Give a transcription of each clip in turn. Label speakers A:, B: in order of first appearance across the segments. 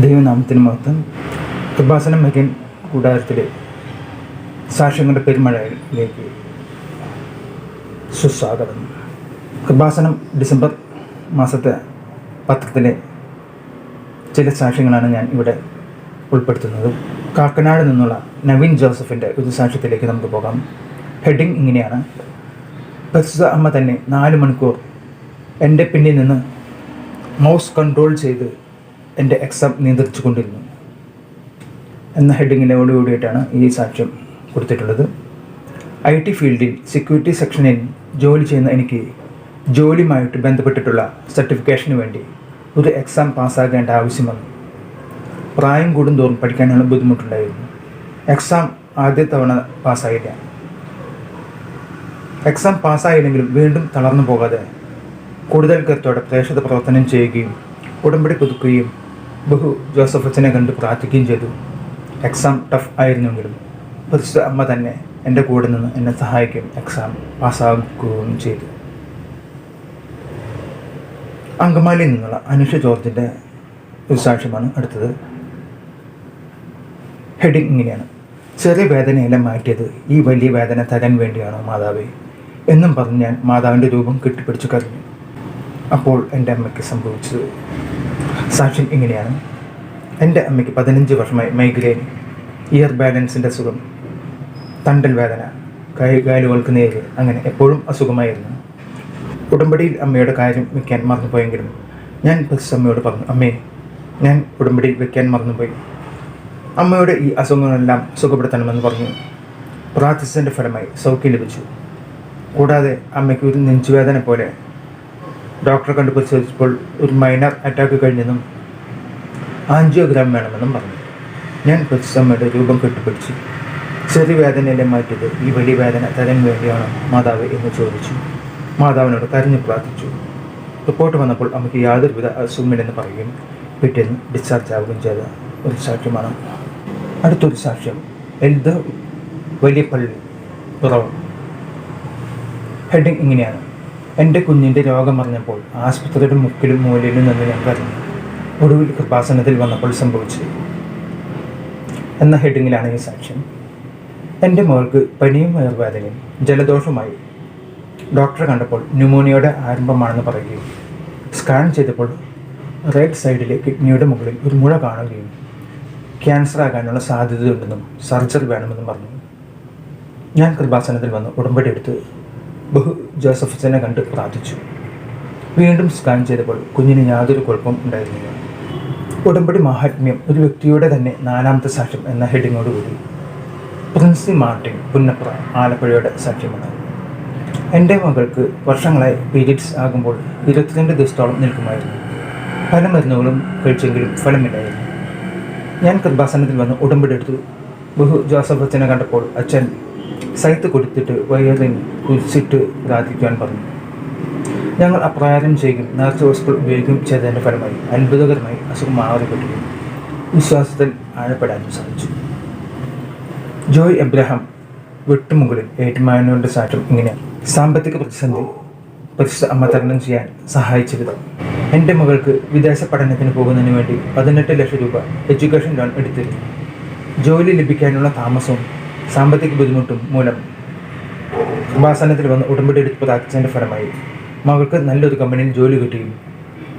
A: ദൈവനാമത്തിന് മഹത്വം. കൃപാസനം മകൻ കൂടാരത്തിലെ സാക്ഷ്യങ്ങളുടെ പെരുമഴയിലേക്ക് സുസ്വാഗതം. കൃപാസനം ഡിസംബർ മാസത്തെ പത്രത്തിലെ ചില സാക്ഷ്യങ്ങളാണ് ഞാൻ ഇവിടെ ഉൾപ്പെടുത്തുന്നത്. കാക്കനാട് നിന്നുള്ള നവീൻ ജോസഫിന്റെ ഒരു സാക്ഷ്യത്തിലേക്ക് നമുക്ക് പോകാം. ഹെഡിങ് ഇങ്ങനെയാണ്. പ്രസ്തുത അമ്മ തന്നെ നാല് മണിക്കൂർ എന്റെ പിന്നിൽ നിന്ന് മൗസ് കൺട്രോൾ ചെയ്ത് എന്റെ എക്സാം നിയന്ത്രിച്ചു കൊണ്ടിരുന്നു എന്ന ഹെഡിങ്ങിനോട് കൂടിയിട്ടാണ് ഈ സാക്ഷ്യം കൊടുത്തിട്ടുള്ളത്. ഐ ടി ഫീൽഡിൽ സെക്യൂരിറ്റി സെക്ഷനിൽ ജോലി ചെയ്യുന്ന എനിക്ക് ജോലിയുമായിട്ട് ബന്ധപ്പെട്ടിട്ടുള്ള സർട്ടിഫിക്കേഷന് വേണ്ടി ഒരു എക്സാം പാസ്സാകേണ്ട ആവശ്യം വന്നു. പ്രായം കൂടുന്തോറും പഠിക്കാനുള്ള ബുദ്ധിമുട്ടുണ്ടായിരുന്നു. എക്സാം ആദ്യ തവണ പാസ്സായില്ല. എക്സാം പാസ്സായില്ലെങ്കിലും വീണ്ടും തളർന്നു പോകാതെ കൂടുതൽ കരുത്തോടെ പ്രേക്ഷിത പ്രവർത്തനം ചെയ്യുകയും ഉടമ്പടി പുതുക്കുകയും ബഹു ജോസഫ് അച്ഛനെ കണ്ട് പ്രാർത്ഥിക്കുകയും ചെയ്തു. എക്സാം ടഫ് ആയിരുന്നെങ്കിലും പരിശുദ്ധ അമ്മ തന്നെ എന്റെ കൂടെ നിന്ന് എന്നെ സഹായിക്കുകയും എക്സാം പാസ്സാക്കുകയും ചെയ്തു. അങ്കമാലിയിൽ നിന്നുള്ള അനുഷ ജോർജിന്റെ ഒരു സാക്ഷ്യമാണ് അടുത്തത്. ഹെഡിങ് ഇങ്ങനെയാണ്. ചെറിയ വേദനയെല്ലാം മാറ്റിയത് ഈ വലിയ വേദന തരാൻ വേണ്ടിയാണോ മാതാവേ? എന്നും പറഞ്ഞ് ഞാൻ മാതാവിന്റെ രൂപം കെട്ടിപ്പിടിച്ചു കരഞ്ഞു. അപ്പോൾ എന്റെ അമ്മയ്ക്ക് സംഭവിച്ചത് സാക്ഷ്യം ഇങ്ങനെയാണ്. എന്റെ അമ്മയ്ക്ക് പതിനഞ്ച് വർഷമായി മൈഗ്രെയിൻ ഇയർ ബാലൻസിന്റെ അസുഖം തണ്ടൽ വേദന കൈ കാലുകൾക്ക് നേര് അങ്ങനെ എപ്പോഴും അസുഖമായിരുന്നു. ഉടമ്പടിയിൽ അമ്മയുടെ കാര്യം വയ്ക്കാൻ മറന്നുപോയെങ്കിലും ഞാൻ ഫസ്റ്റ് അമ്മയോട് പറഞ്ഞു അമ്മേ ഞാൻ ഉടമ്പടിയിൽ വയ്ക്കാൻ മറന്നുപോയി. അമ്മയുടെ ഈ അസുഖങ്ങളെല്ലാം സുഖപ്പെടുത്തണമെന്ന് പറഞ്ഞു. പ്രാർത്ഥിച്ചതിന്റെ ഫലമായി സൗഖ്യം ലഭിച്ചു. കൂടാതെ അമ്മയ്ക്ക് ഒരു നെഞ്ചുവേദന പോലെ ഡോക്ടറെ കണ്ട് പരിശോധിച്ചപ്പോൾ ഒരു മൈനർ അറ്റാക്ക് കഴിഞ്ഞെന്നും ആൻജിയോഗ്രാം വേണമെന്നും പറഞ്ഞു. ഞാൻ പരിശമ്മയുടെ രൂപം കെട്ടിപ്പിടിച്ചു. ചെറിയ വേദനയിലെ മാറ്റിയത് ഈ വലിയ വേദന തരാൻ വേണ്ടിയാണോ മാതാവ് എന്ന് ചോദിച്ചു. മാതാവിനോട് കരഞ്ഞു പ്രാർത്ഥിച്ചു. റിപ്പോർട്ട് വന്നപ്പോൾ അമ്മയ്ക്ക് യാതൊരുവിധ അസുഖമില്ലെന്ന് പറയുകയും പിറ്റേന്ന് ഡിസ്ചാർജ് ആവുകയും ചെയ്ത ഒരു സാക്ഷ്യമാണ്. അടുത്തൊരു സാക്ഷ്യം വലിയ പള്ളി പിറവം ഹെഡിങ് ഇങ്ങനെയാണ്. എന്റെ കുഞ്ഞിന്റെ രോഗം അറിഞ്ഞപ്പോൾ ആശുപത്രിയുടെ മുക്കിലും മൂലയിലും നിന്ന് ഞാൻ കരഞ്ഞു. ഒടുവിൽ കൃപാസനത്തിൽ വന്നപ്പോൾ സംഭവിച്ചു എന്ന ഹെഡിങ്ങിലാണ് ഈ സാക്ഷ്യം. എന്റെ മകൾക്ക് പനിയും വയർവേദനയും ജലദോഷവുമായി. ഡോക്ടറെ കണ്ടപ്പോൾ ന്യൂമോണിയയുടെ ആരംഭമാണെന്ന് പറയുകയും സ്കാൻ ചെയ്തപ്പോൾ റൈറ്റ് സൈഡിലെ കിഡ്നിയുടെ മുകളിൽ ഒരു മുഴ കാണുകയും ക്യാൻസർ ആകാനുള്ള സാധ്യതയുണ്ടെന്നും സർജറി വേണമെന്നും പറഞ്ഞു. ഞാൻ കൃപാസനത്തിൽ വന്ന് ഉടമ്പടി എടുത്ത് ബഹു ജോസഫച്ചനെ കണ്ട് പ്രാർത്ഥിച്ചു. വീണ്ടും സ്കാൻ ചെയ്തപ്പോൾ കുഞ്ഞിന് യാതൊരു കുഴപ്പം ഉണ്ടായിരുന്നില്ല. ഉടമ്പടി മാഹാത്മ്യം ഒരു വ്യക്തിയുടെ തന്നെ നാലാമത്തെ സാക്ഷ്യം എന്ന ഹെഡിങ്ങോടുകൂടി പ്രിൻസി മാർട്ടിൻ പുന്നപ്ര ആലപ്പുഴയുടെ സാക്ഷ്യമാണ്. എന്റെ മകൾക്ക് വർഷങ്ങളായി പീരിയഡ്സ് ആകുമ്പോൾ ഇരുപത്തിരണ്ട് ദിവസത്തോളം നിൽക്കുമായിരുന്നു. പല മരുന്നുകളും കഴിച്ചെങ്കിലും ഫലമില്ലായിരുന്നു. ഞാൻ കൃപാസനത്തിൽ വന്ന് ഉടമ്പടി എടുത്തു. ബഹു ജോസഫ് അച്ഛനെ കണ്ടപ്പോൾ അച്ഛൻ സൈത്ത് കൊടുത്തിട്ട് വയറിൽ കുരിച്ചിട്ട് പ്രാർത്ഥിക്കുവാൻ പറഞ്ഞു. ഞങ്ങൾ അപ്രകാരം ചെയ്യുകയും നേർച്ച വസ്തുക്കൾ ഉപയോഗിക്കുകയും ചെയ്തതിന്റെ ഫലമായി. അത്ഭുതകരമായി അസുഖം മാറിപ്പെട്ടു വിശ്വാസത്തിൽ ആഴപ്പെടാനും സാധിച്ചു. ജോയ് എബ്രഹാം വെട്ടുമുകളിൽ ഏറ്റുമാനുവിന്റെ സാറ്റും ഇങ്ങനെയാണ് സാമ്പത്തിക പ്രതിസന്ധി പരിശുദ്ധ അമ്മ തരണം ചെയ്യാൻ സഹായിച്ച വിധം. എന്റെ മകൾക്ക് വിദേശ പഠനത്തിന് പോകുന്നതിന് വേണ്ടി പതിനെട്ട് ലക്ഷം രൂപ എഡ്യൂക്കേഷൻ ലോൺ എടുത്തിരുന്നു. ജോലി ലഭിക്കാനുള്ള താമസവും സാമ്പത്തിക ബുദ്ധിമുട്ടും മൂലം കൃപാസനത്തിൽ വന്ന് ഉടമ്പടി എടുത്ത് ഫലമായി മകൾക്ക് നല്ലൊരു കമ്പനിയിൽ ജോലി കിട്ടുകയും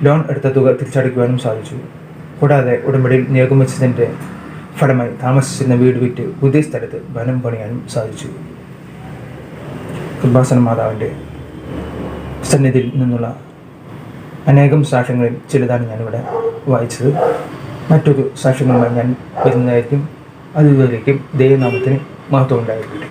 A: ലോൺ എടുത്ത തുക തിരിച്ചടയ്ക്കുവാനും സാധിച്ചു. കൂടാതെ ഉടമ്പടിയിൽ നിയോഗം വെച്ചതിന്റെ ഫലമായി താമസിച്ചിരുന്ന വീട് വിറ്റ് പുതിയ സ്ഥലത്ത് വനം പണിയാനും സാധിച്ചു. കൃപാസന മാതാവിന്റെ സന്നിധിയിൽ നിന്നുള്ള അനേകം സാക്ഷ്യങ്ങളിൽ ചിലതാണ് ഞാനിവിടെ വായിച്ചത്. മറ്റൊരു സാക്ഷ്യങ്ങളുമായി ഞാൻ വരുന്നതായിരിക്കും. അതുവരേക്കും ദൈവനാമത്തിന് ഉണ്ടായിരിക്കട്ടെ